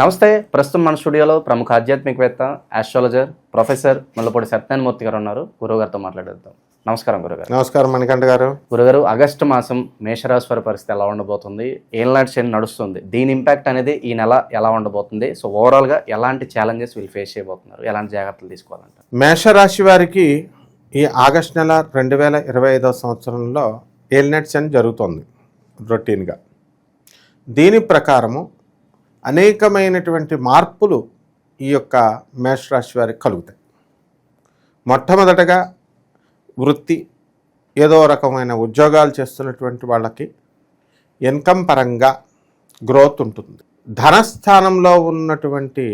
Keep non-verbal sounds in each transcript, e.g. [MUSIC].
నమస్తే ప్రస్తుతం మన స్టూడియోలో ప్రముఖ ఆధ్యాత్మికవేత్త ఆస్ట్రాలజర్ ప్రొఫెసర్ ముల్లపూడి సత్యనారాయణమూర్తి గారు ఉన్నారు. గురువుగారితో మాట్లాడేద్దాం. నమస్కారం గురుగారు నమస్కారం మణికంఠ గారు. గురుగారు ఆగస్టు మాసం మేషరాశి వారి పరిస్థితి ఎలా ఉండబోతుంది? ఏళ్ళనాటి శని నడుస్తుంది? దీని ఇంపాక్ట్ అనేది ఈ నెల ఎలా ఉండబోతుంది? సో ఓవరాల్గా ఎలాంటి ఛాలెంజెస్ వీళ్ళు ఫేస్ చేయబోతున్నారు? ఎలాంటి జాగ్రత్తలు తీసుకోవాలంటారు? మేషరాశి వారికి ఈ ఆగస్ట్ నెల రెండు వేల ఇరవై ఐదవ సంవత్సరంలో ఏల్నెట్స్ అని జరుగుతుంది రొటీన్గా. దీని ప్రకారము అనేకమైనటువంటి మార్పులు ఈ యొక్క మేషరాశి వారికి కలుగుతాయి. మొట్టమొదటగా వృత్తి ఏదో రకమైన ఉద్యోగాలు చేస్తున్నటువంటి వాళ్ళకి ఇన్కమ్ పరంగా గ్రోత్ ఉంటుంది. ధనస్థానంలో ఉన్నటువంటి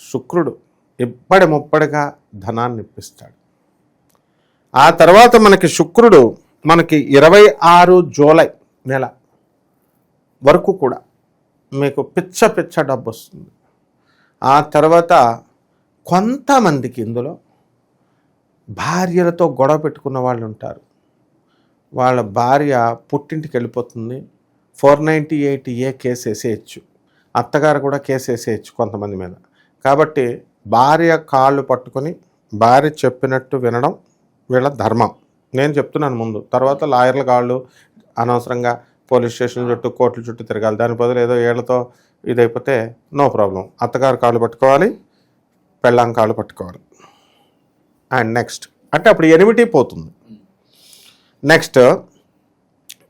శుక్రుడు ఇప్పటి ముప్పడిగా ధనాన్ని ఇప్పిస్తాడు. ఆ తర్వాత మనకి శుక్రుడు మనకి ఇరవై ఆరు జూలై నెల వరకు కూడా మీకు పిచ్చ పిచ్చ డబ్బు వస్తుంది ఆ తర్వాత కొంతమందికి ఇందులో భార్యలతో గొడవ పెట్టుకున్న వాళ్ళు ఉంటారు వాళ్ళ భార్య పుట్టింటికి వెళ్ళిపోతుంది. Four ninety eight A case వేసేయచ్చు. అత్తగారు కూడా కేసు వేసేయచ్చు కొంతమంది మీద. కాబట్టి భార్య కాళ్ళు పట్టుకొని భార్య చెప్పినట్టు వినడం వీళ్ళ ధర్మం. నేను చెప్తున్నాను ముందు. తర్వాత లాయర్ల కాళ్ళు అనవసరంగా పోలీస్ స్టేషన్ చుట్టూ కోర్టుల చుట్టూ తిరగాలి. దాని బదులు ఏదో ఏళ్ళతో ఇదైపోతే నో ప్రాబ్లం. అత్తగారు కాళ్ళు పట్టుకోవాలి పెళ్ళాం కాళ్ళు పట్టుకోవాలి. And next. అంటే అప్పుడు ఎనిమిటీ పోతుంది. నెక్స్ట్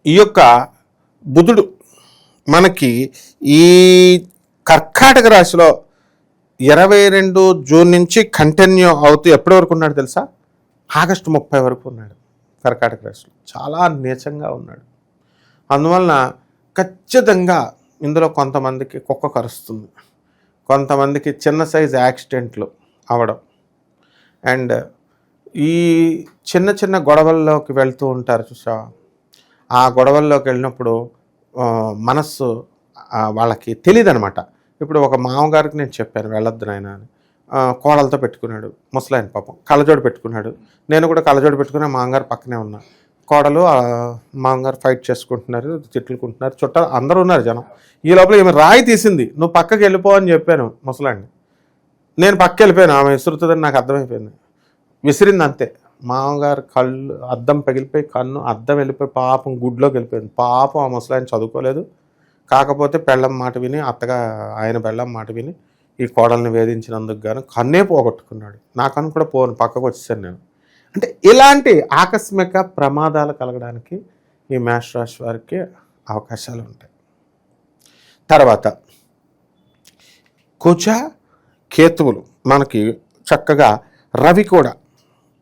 ఈ యొక్క బుధుడు మనకి ఈ కర్కాటక రాశిలో ఇరవై రెండు జూన్ నుంచి కంటిన్యూ అవుతూ ఎప్పటి వరకు ఉన్నాడు తెలుసా? ఆగస్టు ముప్పై వరకు ఉన్నాడు కర్కాటక రాశిలో. చాలా నీచంగా ఉన్నాడు. అందువలన ఖచ్చితంగా ఇందులో కొంతమందికి కుక్క కరుస్తుంది. కొంతమందికి చిన్న సైజు యాక్సిడెంట్లు అవడం. అండ్ ఈ చిన్న చిన్న గొడవల్లోకి వెళ్తూ ఉంటారు చూసా? ఆ గొడవల్లోకి వెళ్ళినప్పుడు మనస్సు వాళ్ళకి తెలియదు అనమాట ఇప్పుడు ఒక మామగారికి నేను చెప్పాను వెళ్ళొద్దు నాయన అని. కోడలతో పెట్టుకున్నాడు ముసలాయన పాపం కళ్ళజోడు పెట్టుకున్నాడు. నేను కూడా కళ్ళజోడు పెట్టుకున్నా మామగారు పక్కనే ఉన్నా. కోడలు మామగారు ఫైట్ చేసుకుంటున్నారు తిట్లుకుంటున్నారు చుట్టాలు అందరూ ఉన్నారు జనం. ఈ లోపల ఈమె రాయి తీసింది నువ్వు పక్కకి వెళ్ళిపో అని చెప్పాను ముసలాన్ని. నేను పక్కకి వెళ్ళిపోయాను ఆమె విసురుతుందని నాకు అర్థమైపోయింది. విసిరింది అంతే మామగారు కళ్ళు అద్దం పగిలిపోయి కన్ను అద్దం వెళ్ళిపోయి పాపం గుడ్లోకి వెళ్ళిపోయింది. పాపం ఆ ముసలాయన చదువుకోలేదు. కాకపోతే పెళ్ళం మాట విని అత్తగా ఆయన పెళ్ళం మాట విని ఈ కోడల్ని వేధించినందుకు గాను కన్నే పోగొట్టుకున్నాడు. నా కన్ను కూడా పోను పక్కకు వచ్చేసాను నేను. అంటే ఇలాంటి ఆకస్మిక ప్రమాదాలు కలగడానికి ఈ మేష రాశి వారికి అవకాశాలు ఉంటాయి. తర్వాత కుజ కేతువులు మనకి చక్కగా రవి కూడా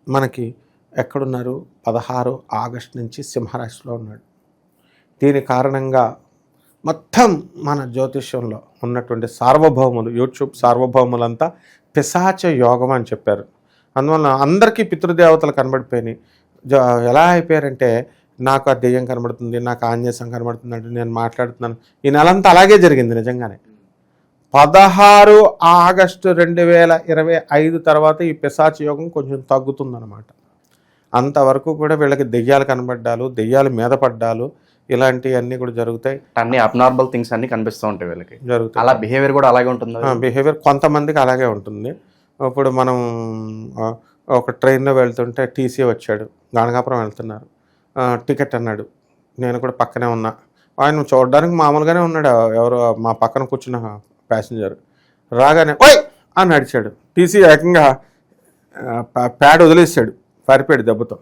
మనకి ఎక్కడున్నారు? పదహారు ఆగస్ట్ నుంచి సింహరాశిలో ఉన్నాడు. దీని కారణంగా మొత్తం మన జ్యోతిష్యంలో ఉన్నటువంటి సార్వభౌములు యూట్యూబ్ సార్వభౌములంతా పిశాచ యోగం అని చెప్పారు. అందువలన అందరికీ పితృదేవతలు కనబడిపోయినాయి. జ- ఎలా అయిపోయారంటే నాకు ఆ దెయ్యం కనబడుతుంది నాకు ఆంజనేయం కనబడుతుంది అంటే నేను మాట్లాడుతున్నాను. ఈ నెలంతా అలాగే జరిగింది నిజంగానే. పదహారు ఆగస్టు రెండు వేల ఇరవై ఐదు తర్వాత ఈ పిశాచ యోగం కొంచెం తగ్గుతుందన్నమాట. అంతవరకు కూడా వీళ్ళకి దెయ్యాలు కనబడ్డాలు దెయ్యాలు మీద పడ్డాలు ఇలాంటివన్నీ కూడా జరుగుతాయి. అన్ని అబ్నార్మల్ థింగ్స్ అన్ని కనిపిస్తూ ఉంటాయి వీళ్ళకి. జరుగుతాయి. అలా బిహేవియర్ కూడా అలాగే ఉంటుంది? బిహేవియర్ కొంతమందికి అలాగే ఉంటుంది. ఇప్పుడు మనం ఒక ట్రైన్లో వెళ్తుంటే టీసీ వచ్చాడు. గానగాపురం వెళ్తున్నారు. టికెట్ అన్నాడు. నేను కూడా పక్కనే ఉన్నా. ఆయన చూడడానికి మామూలుగానే ఉన్నాడు. ఎవరు మా పక్కన కూర్చున్న ప్యాసింజర్. రాగానే ఓయ్! అని నడిచాడు టీసీ ఏకంగా ప్యాడ్ వదిలేసాడు. పరిపాడు దెబ్బతో.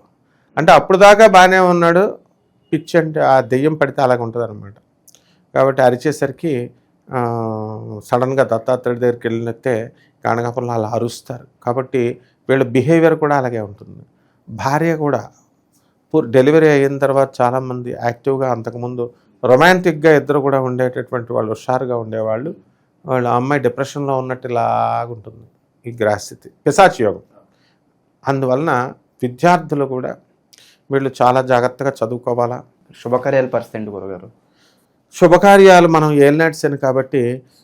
అంటే అప్పుడు దాకా బాగానే ఉన్నాడు. పిచ్ అంటే ఆ దెయ్యం పడితే అలాగ ఉంటుంది అనమాట కాబట్టి అరిచేసరికి సడన్గా దత్తాత్రేయుడి దగ్గరికి వెళ్ళినట్టే గానగాపంలో అలా అరుస్తారు. కాబట్టి వీళ్ళ బిహేవియర్ కూడా అలాగే ఉంటుంది. భార్య కూడా డెలివరీ అయిన తర్వాత చాలామంది యాక్టివ్గా అంతకుముందు రొమాంటిక్గా ఇద్దరు కూడా ఉండేటటువంటి వాళ్ళు హుషారుగా ఉండేవాళ్ళు. వాళ్ళ అమ్మాయి డిప్రెషన్లో ఉన్నట్టు ఇలాగుంటుంది ఈ గ్రాస్థితి పిశాచి యోగం. అందువలన విద్యార్థులు కూడా వీళ్ళు చాలా జాగ్రత్తగా చదువుకోవాలా. శుభకార్యాలు పరిస్థితి గురుగారు. శుభకార్యాలు మనం ఏలినాట్స్ అని కాబట్టి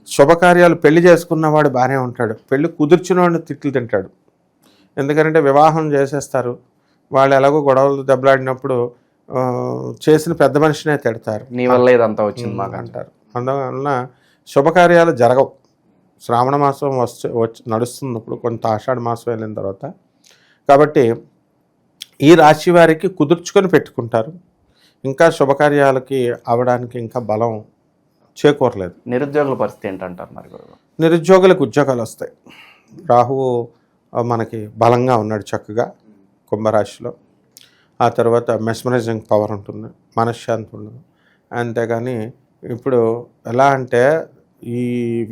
శుభకార్యాలు పెళ్ళి చేసుకున్నవాడు బాగానే ఉంటాడు. పెళ్ళి కుదిర్చినవాడిని తిట్లు తింటాడు. ఎందుకంటే వివాహం చేసేస్తారు. వాళ్ళు ఎలాగో గొడవలు దెబ్బలాడినప్పుడు చేసిన పెద్ద మనిషినే తిడతారు. నీ వల్ల ఇదంతా వచ్చింది మాకు అంటారు. అందువలన శుభకార్యాలు జరగవు. శ్రావణ మాసం వస్తు వచ్చి నడుస్తున్నప్పుడు కొంత ఆషాఢ మాసం వెళ్ళిన తర్వాత. కాబట్టి ఈ రాశి వారికి కుదుర్చుకొని పెట్టుకుంటారు. ఇంకా శుభకార్యాలకి అవడానికి ఇంకా బలం చేకూరలేదు. నిరుద్యోగుల పరిస్థితి ఏంటంటారు మరి నిరుద్యోగులకు ఉద్యోగాలు వస్తాయి. రాహువు మనకి బలంగా ఉన్నాడు చక్కగా కుంభరాశిలో. ఆ తర్వాత మెస్మరైజింగ్ పవర్ ఉంటుంది మనశ్శాంతి ఉండదు అంతేగాని ఇప్పుడు ఎలా అంటే ఈ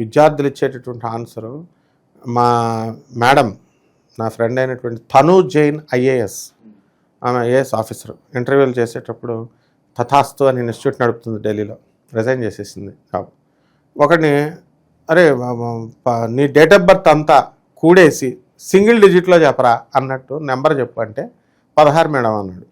విద్యార్థులు ఇచ్చేటటువంటి ఆన్సరు మా మేడం నా ఫ్రెండ్ అయినటువంటి తను జైన్ ఐఏఎస్. ఆమె ఐఏఎస్ ఆఫీసర్. ఇంటర్వ్యూలు చేసేటప్పుడు తథాస్తు అని ఇన్స్టిట్యూట్ నడుపుతుంది ఢిల్లీలో. రిజైన్ చేసేసింది జాబ్. ఒకడిని అరే ప- నీ డేట్ ఆఫ్ బర్త్ అంతా కూడేసి సింగిల్ డిజిట్లో చెప్పరా అన్నట్టు నెంబర్ చెప్పు అంటే పదహారు మేడం అన్నాడు.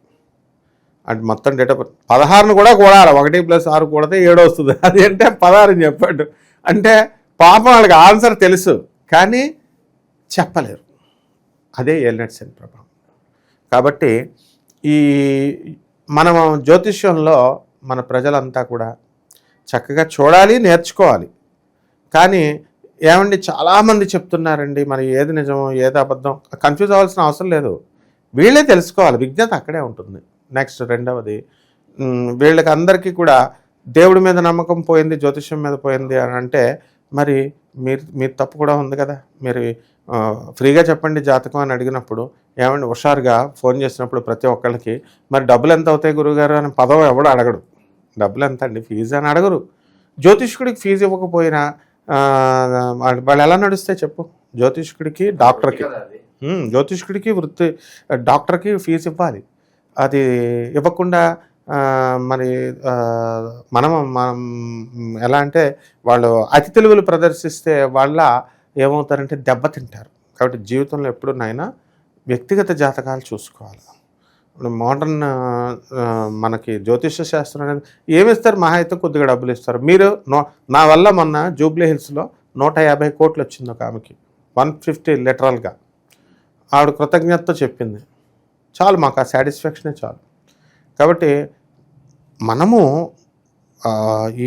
అంటే మొత్తం డేట్ ఆఫ్ బర్త్ పదహారును కూడా కూడాలి? ఒకటి ప్లస్ ఆరు కూడితే ఏడు వస్తుంది. [LAUGHS] అది అంటే పదహారు అని చెప్పాడు. అంటే పాపం వాళ్ళకి ఆన్సర్ తెలుసు కానీ చెప్పలేరు. అదే ఎల్నెట్ సెన్ ప్రభావం. కాబట్టి ఈ మనం జ్యోతిష్యంలో మన ప్రజలంతా కూడా చక్కగా చూడాలి నేర్చుకోవాలి. కానీ ఏమండి చాలామంది చెప్తున్నారండి మరి ఏది నిజమో ఏది అబద్ధం కన్ఫ్యూజ్ అవ్వాల్సిన అవసరం లేదు. వీళ్ళే తెలుసుకోవాలి విజ్ఞత అక్కడే ఉంటుంది. నెక్స్ట్ రెండవది వీళ్ళకి అందరికీ కూడా దేవుడి మీద నమ్మకం పోయింది జ్యోతిష్యం మీద పోయింది అని అంటే మరి మీరు మీరు తప్పు కూడా ఉంది కదా. మీరు ఫ్రీగా చెప్పండి జాతకం అని అడిగినప్పుడు ఏమండి హుషారుగా ఫోన్ చేసినప్పుడు ప్రతి ఒక్కళ్ళకి మరి డబ్బులు ఎంత అవుతాయి గురుగారు? అని పదం ఎవడు అడగడు. డబ్బులు ఎంత అండి? ఫీజు అని అడగరు. జ్యోతిష్కుడికి ఫీజు ఇవ్వకపోయినా వాళ్ళు ఎలా నడుస్తే చెప్పు. జ్యోతిష్కుడికి డాక్టర్కి. జ్యోతిష్కుడికి వృత్తి డాక్టర్కి ఫీజు ఇవ్వాలి. అది ఇవ్వకుండా మరి మనం మనం ఎలా అంటే వాళ్ళు అతి తెలుగులు ప్రదర్శిస్తే వాళ్ళ ఏమవుతారంటే దెబ్బతింటారు కాబట్టి జీవితంలో ఎప్పుడు వ్యక్తిగత జాతకాలు చూసుకోవాలి. ఇప్పుడు మోడర్న్ మనకి జ్యోతిష శాస్త్రం అనేది ఏమి ఇస్తారు మహా అయితే కొద్దిగా డబ్బులు ఇస్తారు. మీరు నో నా వల్ల మొన్న జూబ్లీ హిల్స్లో నూట యాభై కోట్లు వచ్చింది ఒక ఆమెకి. వన్ ఫిఫ్టీ లిటరల్గా. ఆవిడ కృతజ్ఞతతో చెప్పింది. చాలు మాకు ఆ సాటిస్ఫాక్షనే చాలు. కాబట్టి మనము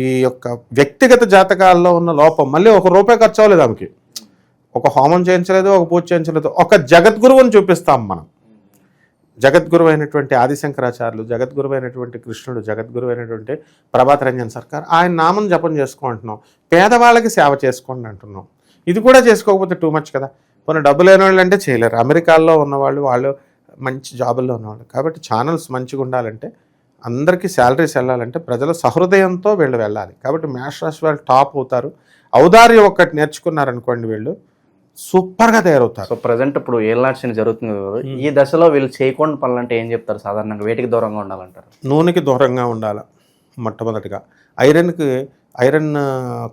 ఈ యొక్క వ్యక్తిగత జాతకాల్లో ఉన్న లోపం మళ్ళీ ఒక రూపాయి ఖర్చు అవ్వలేదు ఆమెకి. ఒక హోమం చేయించలేదు ఒక పూజ చేయించలేదు ఒక జగద్గురువుని చూపిస్తాం మనం. జగద్గురు అయినటువంటి ఆదిశంకరాచార్యులు జగద్గురు అయినటువంటి కృష్ణుడు జగద్గురు అయినటువంటి ప్రభాత్ రంజన్ సర్కార్ ఆయన నామం జపం చేసుకుంటున్నాం. పేదవాళ్ళకి సేవ చేసుకోండి అంటున్నాం. ఇది కూడా చేసుకోకపోతే టూ మచ్ కదా. కొన్ని డబ్బు లేని వాళ్ళు అంటే చేయలేరు. అమెరికాలో ఉన్నవాళ్ళు వాళ్ళు మంచి జాబుల్లో ఉన్నవాళ్ళు. కాబట్టి ఛానల్స్ మంచిగా ఉండాలంటే అందరికీ శాలరీస్ వెళ్ళాలంటే ప్రజల సహృదయంతో వీళ్ళు వెళ్ళాలి. కాబట్టి మేష రాశి వాళ్ళు టాప్ అవుతారు. ఔదార్యం ఒక్కటి నేర్చుకున్నారనుకోండి వీళ్ళు సూపర్గా తయారవుతారు. సో ప్రజెంట్ ఇప్పుడు ఏళ్ళనాటి జరుగుతుంది ఈ దశలో వీళ్ళు చేయకుండా పనులు అంటే ఏం చెప్తారు సాధారణంగా? వేటికి దూరంగా ఉండాలంటారు? నూనెకి దూరంగా ఉండాలి మొట్టమొదటిగా. ఐరన్కి ఐరన్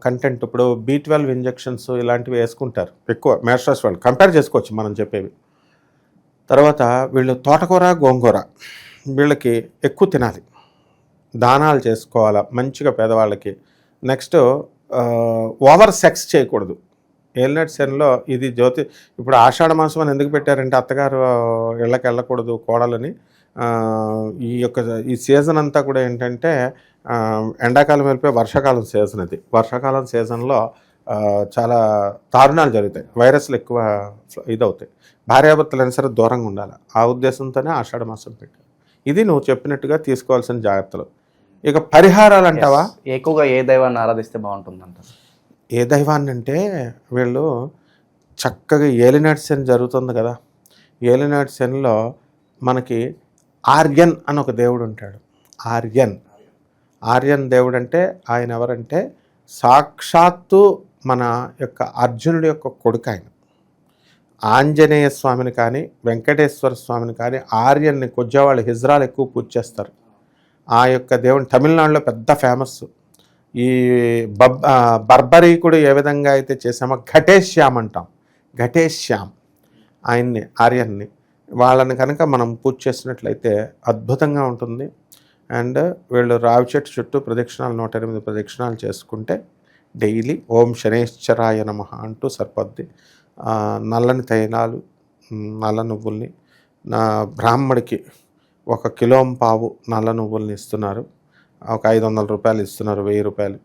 కంటెంట్ ఇప్పుడు బీ ట్వెల్వ్ ఇంజెక్షన్స్ ఇలాంటివి వేసుకుంటారు ఎక్కువ మేస్టర్స్ వాళ్ళు. కంపేర్ చేసుకోవచ్చు మనం చెప్పేవి. తర్వాత వీళ్ళు తోటకూర గోంగూర వీళ్ళకి ఎక్కువ తినాలి. దానాలు చేసుకోవాలి మంచిగా పేదవాళ్ళకి. నెక్స్ట్ ఓవర్ సెక్స్ చేయకూడదు. ఏలినట్ సెన్లో ఇది జ్యోతి ఇప్పుడు ఆషాఢ మాసం అని ఎందుకు పెట్టారంటే అత్తగారు ఇళ్ళకి వెళ్ళకూడదు కోడలని. ఈ యొక్క ఈ సీజన్ అంతా కూడా ఏంటంటే ఎండాకాలం వెళ్ళిపోయి వర్షాకాలం సీజన్ అది. వర్షాకాలం సీజన్లో చాలా దారుణాలు జరుగుతాయి. వైరస్లు ఎక్కువ ఇదవుతాయి. భార్యాభర్తలైనా సరే దూరంగా ఉండాలి. ఆ ఉద్దేశంతోనే ఆషాఢ మాసం పెట్టారు. ఇది నువ్వు చెప్పినట్టుగా తీసుకోవాల్సిన జాగ్రత్తలు. ఇక పరిహారాలు అంటావా? ఎక్కువగా ఏ దైవాన్ని ఆరాధిస్తే బాగుంటుంది అంటారు ఏ దైవాన్ని అంటే వీళ్ళు చక్కగా ఏలినాటి శని జరుగుతుంది కదా. ఏలినాటి శనిలో మనకి ఆర్యన్ అని ఒక దేవుడు ఉంటాడు. ఆర్యన్. ఆర్యన్ దేవుడు అంటే ఆయన ఎవరంటే సాక్షాత్తు మన యొక్క అర్జునుడి యొక్క కొడుకు ఆయన. ఆంజనేయ స్వామిని కానీ వెంకటేశ్వర స్వామిని కానీ ఆర్యన్ని కొజ్జావాళ్ళు హిజ్రాలు ఎక్కువ పూజ చేస్తారు. ఆ యొక్క దేవుని తమిళనాడులో పెద్ద ఫేమస్ ఈ బబ్ బర్బరీకుడు ఏ విధంగా అయితే చేసామో ఘటేశ్యామ్ అంటాం. ఘటేశ్యామ్ ఆయన్ని ఆర్యన్ని. వాళ్ళని కనుక మనం పూజ చేసినట్లయితే అద్భుతంగా ఉంటుంది. అండ్ వీళ్ళు రావి చెట్టు చుట్టూ ప్రదక్షిణాలు నూట ఎనిమిది ప్రదక్షిణాలు చేసుకుంటే డైలీ ఓం శనేశ్వరాయ నమ అంటూ సరిపోద్ది. నల్లని తైలాలు నల్ల నువ్వుల్ని నా బ్రాహ్మడికి ఒక కిలో పావు నల్ల నువ్వుల్ని ఇస్తున్నారు. ఒక ఐదు వందల రూపాయలు ఇస్తున్నారు వెయ్యి రూపాయలు.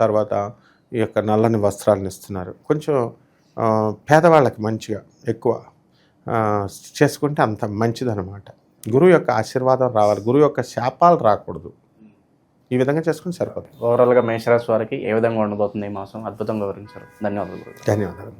తర్వాత ఈ యొక్క నల్లని వస్త్రాలను ఇస్తున్నారు. కొంచెం పేదవాళ్ళకి మంచిగా ఎక్కువ చేసుకుంటే అంత మంచిదన్నమాట. గురువు యొక్క ఆశీర్వాదం రావాలి. గురువు యొక్క శాపాలు రాకూడదు. ఈ విధంగా చేసుకుని సరిపోతుంది. ఓవరాల్గా మేషరాశి వారికి ఏ విధంగా ఉండబోతుంది ఈ మాసం? అద్భుతంగా వివరించారు. ధన్యవాదాలు. ధన్యవాదాలు.